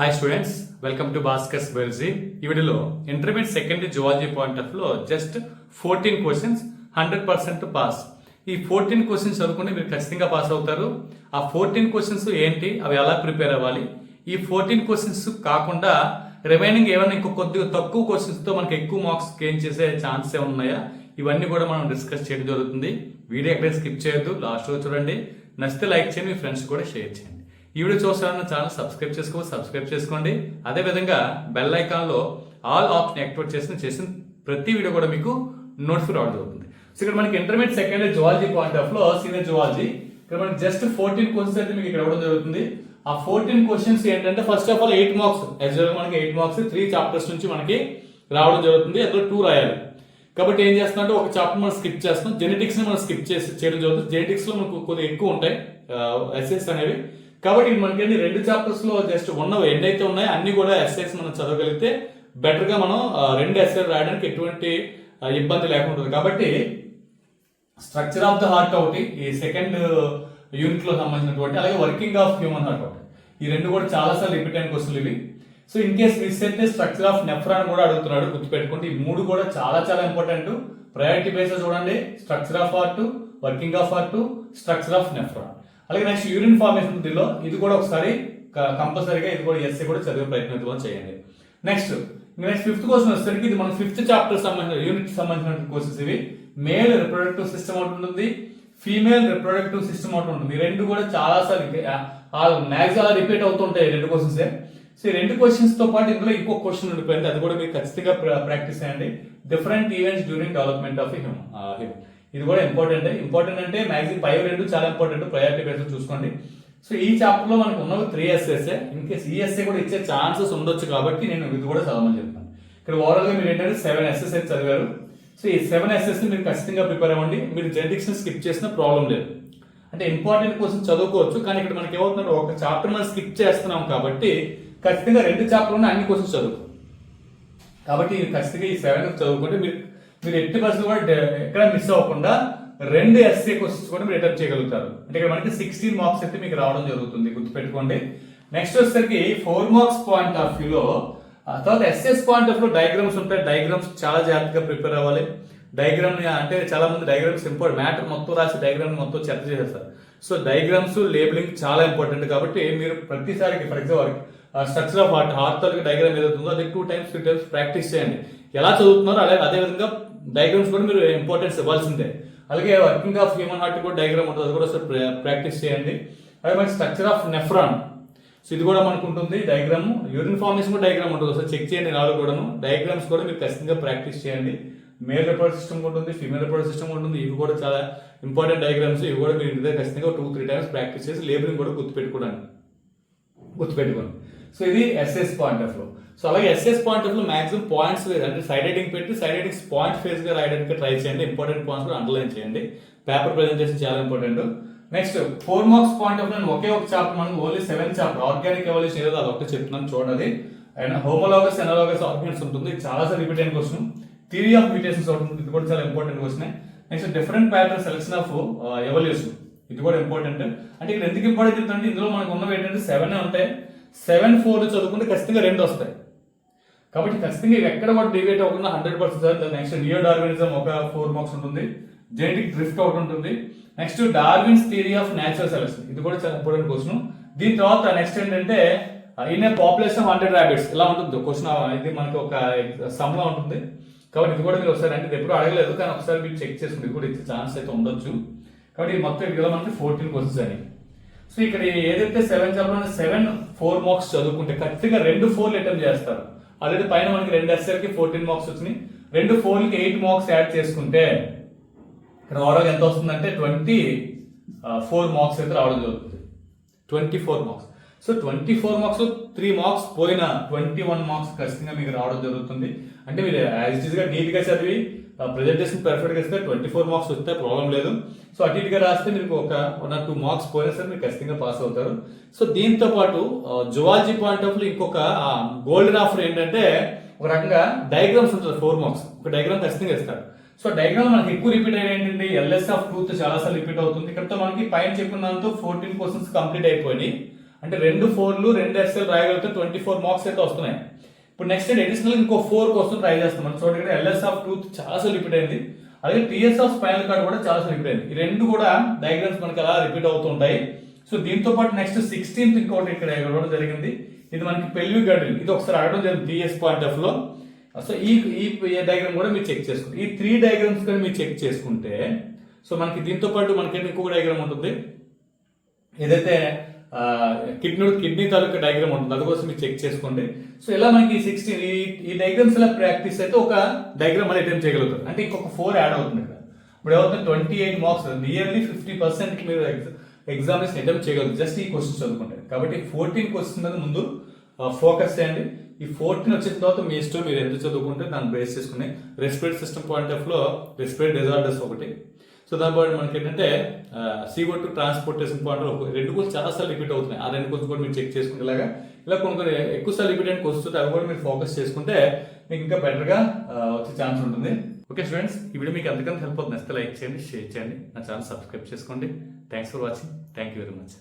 Hi students welcome to Bhaskar's బెల్జీ ఈ వీడియోలో intermediate secondary zoology point ఆఫ్లో just fourteen questions hundred percent pass ఈ fourteen questions చదువుకుంటే మీరు ఖచ్చితంగా పాస్ అవుతారు. ఆ ఫోర్టీన్ క్వశ్చన్స్ ఏంటి అవి ఎలా ప్రిపేర్ అవ్వాలి? ఈ ఫోర్టీన్ క్వశ్చన్స్ కాకుండా రిమైనింగ్ ఏమైనా ఇంకో కొద్దిగా తక్కువ క్వశ్చన్స్తో మనకి ఎక్కువ మార్క్స్ గెయిన్ చేసే ఛాన్సే ఉన్నాయా? ఇవన్నీ కూడా మనం డిస్కస్ చేయడం జరుగుతుంది. వీడియో ఎక్కడ స్కిప్ చేయొద్దు. లాస్ట్లో చూడండి. నచ్చితే లైక్ చేయండి మీ ఫ్రెండ్స్ కూడా షేర్ చేయండి. ఈ వీడియో చూస్తారన్న ఛానల్ సబ్స్క్రైబ్ చేసుకో సబ్స్క్రైబ్ చేసుకోండి. అదే విధంగా బెల్ ఐకాన్లో ఆల్ ఆప్షన్ యాక్టివేట్ చేసిన చేసిన ప్రతి వీడియో కూడా మీకు నోటిఫై రావడం జరుగుతుంది. సో ఇక్కడ మనకి ఇంటర్మీడియట్ సెకండ్ జువాలజీ పాయింట్ ఆఫ్లో సీనియర్ జువాలజీ. ఇక్కడ మనకి జస్ట్ ఫోర్టీన్ క్వశ్చన్స్ అయితే మీకు ఇక్కడ ఇవ్వడం జరుగుతుంది. ఆ ఫోర్టీన్ క్వశ్చన్స్ ఏంటంటే first of all eight marks యాక్చువల్గా మనకి ఎయిట్ మార్క్స్ త్రీ చాప్టర్స్ నుంచి మనకి రావడం జరుగుతుంది. అందులో టూ రాయాలి. కాబట్టి ఏం చేస్తున్నాం అంటే ఒక చాప్టర్ మనం స్కిప్ చేస్తాం జెనెటిక్స్ని మనం స్కిప్ చేసి చేయడం జరుగుతుంది. జెనెటిక్స్లో మనకు కొద్దిగా ఎక్కువ ఉంటాయి ఎస్ఎస్ అనేవి. కాబట్టి మనకి అన్ని రెండు చాప్టర్స్లో జస్ట్ ఉన్నవి. ఎన్నైతే ఉన్నాయో అన్ని కూడా ఎస్ఎస్ మనం చదవగలిగితే బెటర్గా మనం రెండు ఎస్ఏ రాయడానికి ఎటువంటి ఇబ్బంది లేకుండా కాబట్టి స్ట్రక్చర్ ఆఫ్ ద హార్ట్ ఒకటి ఈ సెకండ్ యూనిట్లో సంబంధించినటువంటి అలాగే వర్కింగ్ ఆఫ్ హ్యూమన్ హార్ట్ ఒకటి. ఈ రెండు కూడా చాలా సార్లు రిపీట్ అయిన క్వశ్చన్లు ఇవి. సో ఇన్ కేస్ మిస్ అయితే స్ట్రక్చర్ ఆఫ్ నెఫ్రాన్ కూడా అడుగుతున్నాడు గుర్తుపెట్టుకోండి. ఈ మూడు కూడా చాలా చాలా ఇంపార్టెంట్ ప్రయారిటీ బేస్ చూడండి. Structure of heart working of heart structure of nephron అలాగే నెక్స్ట్ యూరిన్ ఫార్మేషన్ దీనిలో ఇది కూడా ఒకసారి కంపల్సరీగా ఇది కూడా ఎస్ఏ కూడా చదివే ప్రయత్నం కూడా చేయండి. నెక్స్ట్ నెక్స్ట్ ఫిఫ్త్ క్వశ్చన్ వచ్చేసరికి ఇది మన ఫిఫ్త్ చాప్టర్ సంబంధించిన యూనిట్ సంబంధించిన క్వశ్చన్స్ ఇవి. మేల్ రిప్రొడక్టివ్ సిస్టమ్ ఒకటి ఉంటుంది ఫీమేల్ రిప్రొడక్టివ్ సిస్టమ్ ఒకటి ఉంటుంది. ఈ రెండు కూడా చాలా సార్లు మ్యాక్స్ అలా రిపీట్ అవుతుంటాయి రెండు క్వశ్చన్స్ సో ఈ రెండు క్వశ్చన్స్తో పాటు ఇందులో ఇంకో క్వశ్చన్ ఉండిపోయింది. అది కూడా మీరు ఖచ్చితంగా ప్రాక్టీస్ చేయండి. Different events during development of human ఇది కూడా ఇంపార్టెంట్ ఇంపార్టెంట్ అంటే మ్యాక్సిమం ఫైవ్ రెండు చాలా ఇంపార్టెంట్ ప్రయారిటీ బేస్ చూసుకోండి. సో ఈ చాప్టర్లో మనకు ఉన్నవి త్రీ ఎస్ఎస్ ఇన్ కేస్ కూడా ఇచ్చే ఛాన్సెస్ ఉండొచ్చు కాబట్టి నేను ఇది కూడా చదవమని చెప్తాను. ఇక్కడ ఓవరాల్గా మీరు ఏంటంటే సెవెన్ ఎస్ఎస్ఏ చదివారు. సో ఈ సెవెన్ ఎస్ఎస్ మీరు ఖచ్చితంగా ప్రిపేర్ అవ్వండి. మీరు జెనెటిక్స్ స్కిప్ చేసిన ప్రాబ్లం లేదు. అంటే ఇంపార్టెంట్ కోసం చదువుకోవచ్చు. కానీ ఇక్కడ మనకి ఏమవుతుందంటే ఒక చాప్టర్ మనం స్కిప్ చేస్తున్నాం కాబట్టి ఖచ్చితంగా రెండు చాప్టర్ అన్ని క్వశ్చన్స్ చదువు. కాబట్టి ఖచ్చితంగా ఈ సెవెన్ చదువుకుంటే మీరు మీరు ఎట్టి బస్సులు కూడా ఎక్కడ మిస్ అవ్వకుండా రెండు ఎస్సీ క్వశ్చన్స్ కూడా మీరు అటెంప్ట్ చేయగలుగుతారు. అంటే ఇక్కడ మనకి సిక్స్టీన్ మార్క్స్ అయితే మీకు రావడం జరుగుతుంది గుర్తుపెట్టుకోండి. నెక్స్ట్ వచ్చేసరికి ఫోర్ మార్క్స్ పాయింట్ ఆఫ్ వ్యూలో తర్వాత ఎస్ఎస్ పాయింట్ ఆఫ్లో డయాగ్రామ్స్ ఉంటాయి. డయాగ్రామ్స్ చాలా జాగ్రత్తగా ప్రిపేర్ అవ్వాలి. డయాగ్రామ్ అంటే చాలా మంది డయాగ్రామ్స్ ఇంపార్టెంట్ మ్యాటర్ మొత్తం రాసి డయాగ్రామ్ మొత్తం చర్చ చేసేస్తారు. సో డయాగ్రామ్స్ లేబులింగ్ చాలా ఇంపార్టెంట్ కాబట్టి మీరు ప్రతిసారికి for example structure of heart heart diagram ఏదైతుందో అది two times three times practice చేయండి. ఎలా చదువుతున్నారో అలాగే అదే విధంగా డయాగ్రామ్స్ కూడా మీరు ఇంపార్టెన్స్ ఇవ్వాల్సిందే. అలాగే వర్కింగ్ ఆఫ్ హ్యూమన్ హార్ట్ కూడా డయాగ్రామ్ ఉంటుంది. అది కూడా ఒకసారి ప్రాక్టీస్ చేయండి. అలాగే మనకి స్ట్రక్చర్ ఆఫ్ నెఫ్రాన్ సో ఇది కూడా మనకు ఉంటుంది డయాగ్రామ్ యూరిన్ ఫార్మేషన్ కూడా డయాగ్రామ్ ఉంటుంది. ఒకసారి చెక్ చేయండి నాలుగు కూడాను. డయాగ్రామ్స్ కూడా మీరు ఖచ్చితంగా ప్రాక్టీస్ చేయండి. మేల్ రిపోర్ట్ సిస్టమ్ ఉంటుంది ఫీమేల్ రిపోర్ట్ సిస్టమ్ ఉంటుంది. ఇవి కూడా చాలా ఇంపార్టెంట్ డయాగ్రామ్స్ ఇవి కూడా మీరు ఇంటి దగ్గర ఖచ్చితంగా టూ త్రీ టైమ్స్ ప్రాక్టీస్ చేసి లేబులింగ్ కూడా గుర్తుపెట్టుకోవడానికి. గుర్తుపెట్టుకోండి. సో ఇది ఎస్ఎస్ పాయింట్ ఆఫ్లో సో అలాగే SS point of maximum points అంటే సైడ్ హెడింగ్ పెట్టి సైడ్ హెడింగ్స్ పాయింట్ ఫేస్గా రాయడానికి ట్రై చేయండి. ఇంపార్టెంట్ పాయింట్స్ కూడా అండర్లైన్ చేయండి. పేపర్ ప్రెజెంటేషన్ చాలా important next four marks point of నేను ఒకే ఒక చాప్టర్ మనం only seven chapter organic evolution ఏదో అది ఒకటి చెప్తున్నాను చూడండి. అండ్ హోమోలాగస్ ఎనలాగస్ ఆర్గానిక్స్ ఉంటుంది. చాలా సార్ రిపీట్ అయిన క్వశ్చన్ థియరీ ఆఫ్ మ్యూటేషన్స్ ఉంటుంది. ఇది కూడా చాలా important question next different pattern selection of evolution ఇది కూడా ఇంపార్టెంట్ అంటే ఇక్కడ ఎందుకు ఇంపార్టెంట్ అంటే ఇందులో మనకు ఉన్నవి ఏంటంటే సెవెన్ ఉంటాయి. సెవెన్ ఫోర్ చదువుకుంటే ఖచ్చితంగా రెండు వస్తాయి. కాబట్టి ఖచ్చితంగా ఎక్కడ మనం డివేట్ అవ్వకుండా hundred percent sir. Next neo Darwinism ఒక ఫోర్ మార్క్స్ ఉంటుంది. జెనెటిక్ డ్రిఫ్ట్ ఒకటి ఉంటుంది. Next Darwin's theory of natural selection. ఇది కూడా చాలా ఇంపార్టెంట్ క్వశ్చన్. దీని తర్వాత నెక్స్ట్ ఏంటంటే in a population hundred rabbits ఇలా ఉంటుంది? క్వశ్చన్ ఇది మనకి ఒక సమ్లా ఉంటుంది. కాబట్టి ఇది కూడా మీరు ఒకసారి అంటే ఎప్పుడు అడగలేదు కానీ ఒకసారి మీరు చెక్ చేసుకుని ఇది కూడా ఇచ్చే ఛాన్స్ అయితే ఉండొచ్చు. కాబట్టి ఇది మొత్తం ఇక్కడ మనకి ఫోర్టీన్ క్వశ్చన్స్ అని. సో ఇక్కడ ఏదైతే సెవెన్ చెప్పిన సెవెన్ ఫోర్ మార్క్స్ చదువుకుంటే ఖచ్చితంగా రెండు ఫోర్లు అటెంప్ట్ చేస్తారు. ఆల్రెడీ పైన మనకి రెండు ఎస్ఎల్కి ఫోర్టీన్ మార్క్స్ వచ్చినాయి. రెండు ఫోర్లకి ఎయిట్ మార్క్స్ యాడ్ చేసుకుంటే ఇక్కడ ఓవరాల్ ఎంత వస్తుందంటే ట్వంటీ ఫోర్ మార్క్స్ అయితే రావడం జరుగుతుంది. Twenty four marks so twenty four marks three marks పోయిన ట్వంటీ వన్ మార్క్స్ ఖచ్చితంగా మీకు రావడం జరుగుతుంది. అంటే మీరు యాజ్ ఇట్గా నీట్గా చదివి ప్రెజెంటేషన్ పర్ఫెక్ట్గా ఇస్తే ట్వంటీ ఫోర్ మార్క్స్ వస్తే ప్రాబ్లం లేదు. సో అటు ఇటుగా రాస్తే మీకు ఒక వన్ ఆర్ టూ మార్క్స్ పోయినా సరే మీరు ఖచ్చితంగా పాస్ అవుతారు. సో దీంతో పాటు జువాలజీ పాయింట్ ఆఫ్ ఇంకొక గోల్డెన్ ఆఫర్ ఏంటంటే ఒక రకంగా డయాగ్రామ్స్ ఉంటుంది ఫోర్ మార్క్స్ ఒక డయాగ్రామ్ ఖచ్చితంగా ఇస్తారు. సో డయాగ్రామ్ మనకి ఎక్కువ రిపీట్ అయ్యేది ఎల్ఎస్ ఆఫ్ ట్రూత్ చాలాసార్లు రిపీట్ అవుతుంది. ఇక్కడతో మనకి పైన చెప్పిన దాంతో ఫోర్టీన్ క్వశ్చన్స్ కంప్లీట్ అయిపోయినాయి. అంటే రెండు ఫోర్లు రెండు ఎస్ఎల్ రాయగలిగితే ట్వంటీ ఫోర్ మార్క్స్ అయితే వస్తున్నాయి. ఇప్పుడు నెక్స్ట్ అడిషనల్ ఇంకో ఫోర్ కోసం ట్రై చేస్తాం. మనం చూడండి ఎల్ఎస్ ఆఫ్ టూత్ చాలా రిపీట్ అయింది. అలాగే టీఎస్ ఆఫ్ స్పైనల్ కార్డ్ కూడా చాలా రిపీట్ అయింది. ఈ రెండు కూడా డయాగ్రామ్స్ మనకి అలా రిపీట్ అవుతుంటాయి సో దీంతో పాటు నెక్స్ట్ సిక్స్టీన్త్ ఇంకోటి ఇక్కడ ఇవ్వడం జరిగింది. ఇది మనకి పెళ్ళి గడ్డలు ఇది ఒకసారి అడగడం జరిగింది బిఎస్ పాయింట్ ఆఫ్లో. సో ఈ ఈ డయాగ్రామ్ కూడా మీరు చెక్ చేసుకుంటే ఈ త్రీ డయాగ్రామ్స్ కానీ మీరు చెక్ చేసుకుంటే సో మనకి దీంతో పాటు మనకి ఇంకొక డయాగ్రామ్ ఉంటుంది. ఏదైతే కిడ్నీ కిడ్నీ తాలూకా డయాగ్రామ్ ఉంటుంది. అందుకోసం మీరు చెక్ చేసుకోండి. సో ఇలా మనకి సిక్స్టీన్ ఈ ఈ డయాగ్రామ్స్ ఇలా ప్రాక్టీస్ అయితే ఒక డయాగ్రామ్ అనేది అటెంప్ట్ చేయగలుగుతారు. అంటే ఇంకొక ఫోర్ యాడ్ అవుతుంది ఇక్కడ. ఇప్పుడు ఏమవుతుంది? Twenty eight marks nearly fifty percent మీరు ఎగ్జామినేషన్ అటెంప్ట్ చేయగలుగుతారు. జస్ట్ ఈ క్వశ్చన్స్ చదువుకుంటారు కాబట్టి ఫోర్టీన్ క్వశ్చన్ మీద ముందు ఫోకస్ చేయండి. ఈ ఫోర్టీన్ వచ్చిన తర్వాత మీ ఇష్టం మీరు ఎంత చదువుకుంటే దాన్ని బేస్ చేసుకుని రెస్పిరేట్ సిస్టమ్ పాయింట్ ఆఫ్లో రెస్పిరేట్ డిజార్డర్స్ ఒకటి. సో దానిపాటు మనకి ఏంటంటే సీఓ టు ట్రాన్స్పోర్టేషన్ పాయింట్ రెండు కూడా చాలా సార్లు రిపీట్ అవుతున్నాయి. ఆ రెండు కొంచెం కూడా మీరు చెక్ చేసుకుంటే ఇలాగా ఇలా కొన్ని కొన్ని ఎక్కువ సార్లు రిపీట్ అయిన క్వశ్చన్స్ అవి కూడా మీరు ఫోకస్ చేసుకుంటే మీకు ఇంకా బెటర్గా వచ్చే ఛాన్స్ ఉంటుంది. ఓకే స్టూడెంట్స్ ఈ వీడియో మీకు ఎంతకంత హెల్ప్ అవుతుంది. నచ్చితే లైక్ చేయండి షేర్ చేయండి. నా ఛానల్ సబ్స్క్రైబ్ చేసుకోండి. Thanks for watching thank you very much